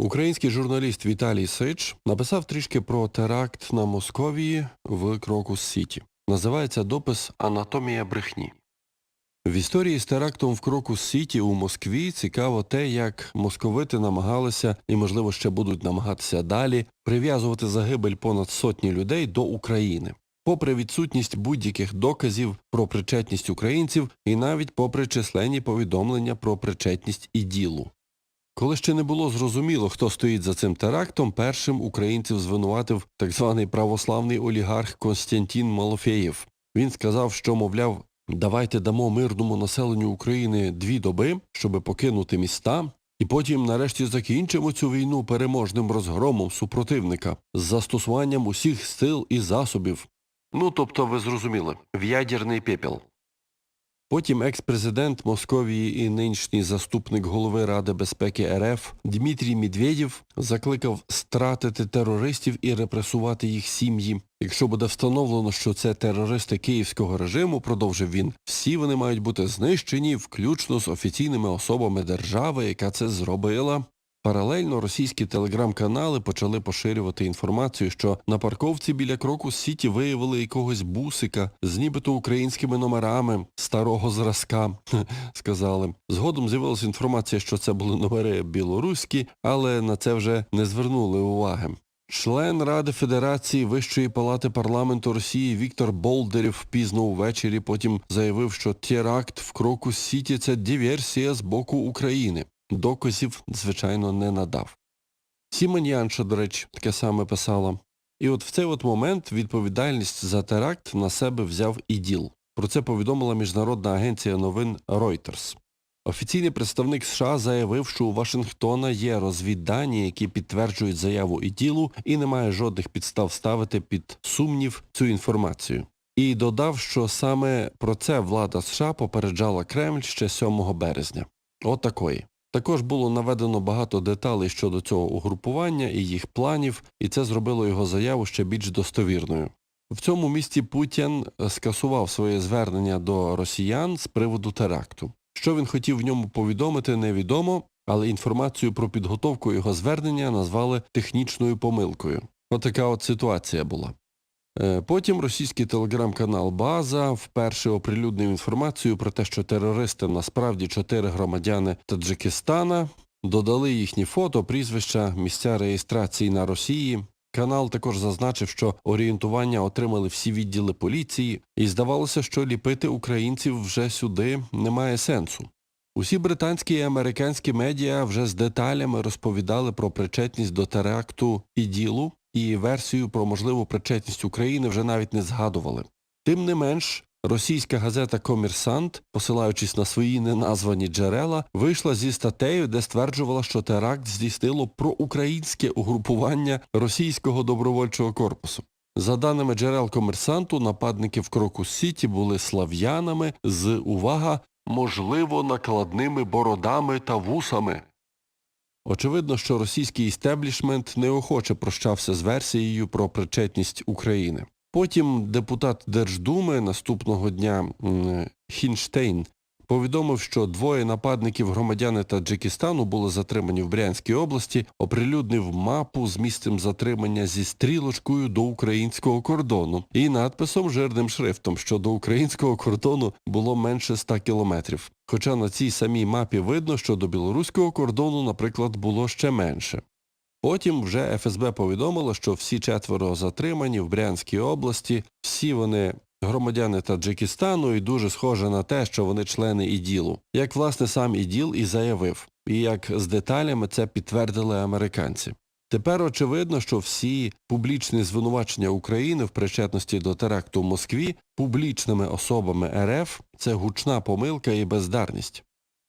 Український журналіст Віталій Сич написав трішки про теракт на Московії в Крокус Сіті. Називається допис Анатомія брехні. В історії з терактом в Крокус Сіті у Москві цікаво те, як московити намагалися і, можливо, ще будуть намагатися далі прив'язувати загибель понад сотні людей до України. Попри відсутність будь-яких доказів про причетність українців і навіть попри численні повідомлення про причетність іділу. Коли ще не було зрозуміло, хто стоїть за цим терактом, першим українців звинуватив так званий православний олігарх Константин Малофеєв. Він сказав, що, мовляв, давайте дамо мирному населенню України дві доби, щоб покинути міста, і потім нарешті закінчимо цю війну переможним розгромом супротивника з застосуванням усіх сил і засобів. Ну, тобто, ви зрозуміли, в ядерний пепел. Потім екс-президент Московії і нинішній заступник голови Ради безпеки РФ Дмитрій Медведєв закликав стратити терористів і репресувати їх сім'ї. Якщо буде встановлено, що це терористи київського режиму, продовжив він, всі вони мають бути знищені, включно з офіційними особами держави, яка це зробила. Паралельно російські телеграм-канали почали поширювати інформацію, що на парковці біля Крокус Сіті виявили якогось бусика з нібито українськими номерами старого зразка, сказали. Згодом з'явилася інформація, що це були номери білоруські, але на це вже не звернули уваги. Член Ради Федерації Вищої палати парламенту Росії Віктор Болдерів пізно увечері потім заявив, що теракт в Крокус Сіті це диверсія з боку України. Доказів, звичайно, не надав. Сімонянша, до речі, таке саме писала. І от в цей от момент відповідальність за теракт на себе взяв іділ. Про це повідомила міжнародна агенція новин Reuters. Офіційний представник США заявив, що у Вашингтона є розвіддані, які підтверджують заяву іділу, і немає жодних підстав ставити під сумнів цю інформацію. І додав, що саме про це влада США попереджала Кремль ще 7 березня. От такої. Також було наведено багато деталей щодо цього угрупування і їх планів, і це зробило його заяву ще більш достовірною. В цьому місті Путін скасував своє звернення до росіян з приводу теракту. Що він хотів в ньому повідомити, невідомо, але інформацію про підготовку його звернення назвали технічною помилкою. Отака от ситуація була. Е, Потім російський телеграм-канал База вперше оприлюднив інформацію про те, що терористи насправді чотири громадяни Таджикистана додали їхні фото, прізвища, місця реєстрації на Росії. Канал також зазначив, що орієнтування отримали всі відділи поліції, і здавалося, що ліпити українців вже сюди немає сенсу. Усі британські і американські медіа вже з деталями розповідали про причетність до теракту і ділу, і версію про можливу причетність України вже навіть не згадували. Тим не менш, російська газета Комерсант, посилаючись на свої неназвані джерела, вийшла зі статтею, де стверджувала, що теракт здійснило проукраїнське угрупування російського добровольчого корпусу. За даними джерел комерсанту, нападники в Крокус Сіті були слав'янами з, увага, можливо, накладними бородами та вусами. Очевидно, що російський істеблішмент неохоче прощався з версією про причетність України. Потім депутат Держдуми наступного дня Хінштейн повідомив, що двоє нападників громадяни Таджикистану були затримані в Брянській області, оприлюднив мапу з місцем затримання зі стрілочкою до українського кордону і надписом жирним шрифтом, що до українського кордону було менше 100 кілометрів. Хоча на цій самій мапі видно, що до білоруського кордону, наприклад, було ще менше. Потім вже ФСБ повідомило, що всі четверо затримані в Брянській області, всі вони громадяни Таджикистану і дуже схоже на те, що вони члени іділу. Як власне сам іділ і заявив, і як з деталями це підтвердили американці. Тепер очевидно, що всі публічні звинувачення України в причетності до теракту в Москві публічними особами РФ це гучна помилка і бездарність.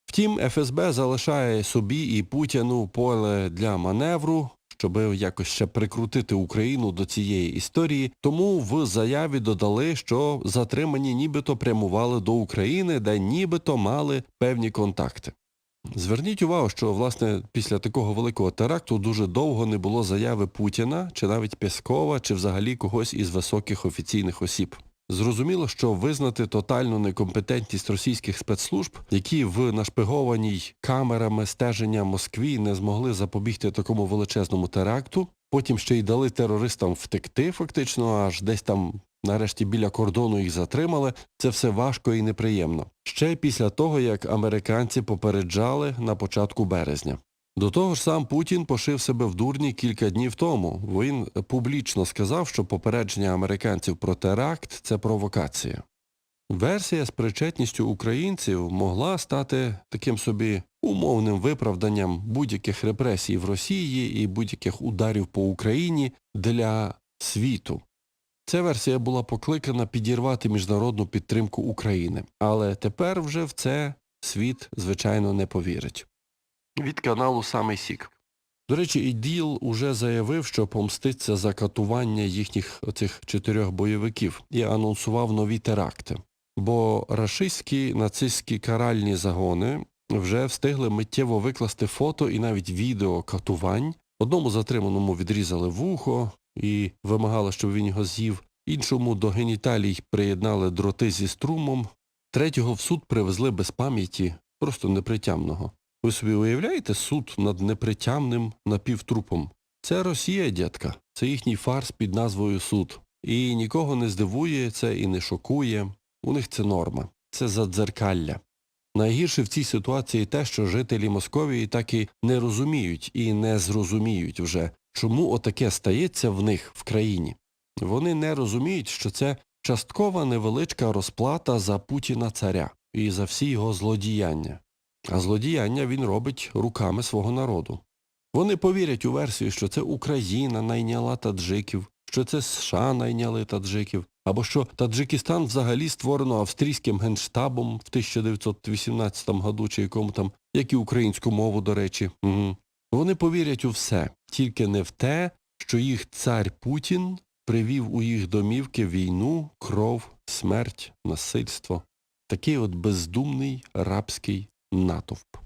Втім, ФСБ залишає собі і Путіну поле для маневру, щоб якось ще прикрутити Україну до цієї історії, тому в заяві додали, що затримані нібито прямували до України, де нібито мали певні контакти. Зверніть увагу, що власне після такого великого теракту дуже довго не було заяви Путіна, чи навіть Пєскова, чи взагалі когось із високих офіційних осіб. Зрозуміло, що визнати тотальну некомпетентність російських спецслужб, які в нашпигованій камерами стеження Москві не змогли запобігти такому величезному теракту, потім ще й дали терористам втекти, фактично, аж десь там нарешті біля кордону їх затримали, це все важко і неприємно. Ще після того, як американці попереджали на початку березня. До того ж, сам Путін пошив себе в дурні кілька днів тому. Він публічно сказав, що попередження американців про теракт це провокація. Версія з причетністю українців могла стати таким собі умовним виправданням будь-яких репресій в Росії і будь-яких ударів по Україні для світу. Ця версія була покликана підірвати міжнародну підтримку України, але тепер вже в це світ, звичайно, не повірить. Від каналу Самий Сік. До речі, іділ уже заявив, що помститься за катування їхніх оцих чотирьох бойовиків і анонсував нові теракти. Бо рашистські нацистські каральні загони вже встигли миттєво викласти фото і навіть відео катувань. Одному затриманому відрізали вухо і вимагали, щоб він його з'їв, іншому до геніталій приєднали дроти зі струмом, третього в суд привезли без пам'яті, просто непритямного. Ви собі уявляєте суд над непритямним напівтрупом? Це Росія, дядька. Це їхній фарс під назвою суд. І нікого не здивує це і не шокує. У них це норма. Це задзеркалля. Найгірше в цій ситуації те, що жителі Московії так і не розуміють і не зрозуміють вже, чому отаке стається в них в країні. Вони не розуміють, що це часткова невеличка розплата за Путіна царя і за всі його злодіяння. А злодіяння він робить руками свого народу. Вони повірять у версію, що це Україна найняла таджиків, що це США найняли таджиків, або що Таджикистан взагалі створено австрійським генштабом в 1918 году чи якому там, як і українську мову, до речі. Угу. Вони повірять у все, тільки не в те, що їх цар Путін привів у їх домівки війну, кров, смерть, насильство. Такий от бездумний рабський натовп.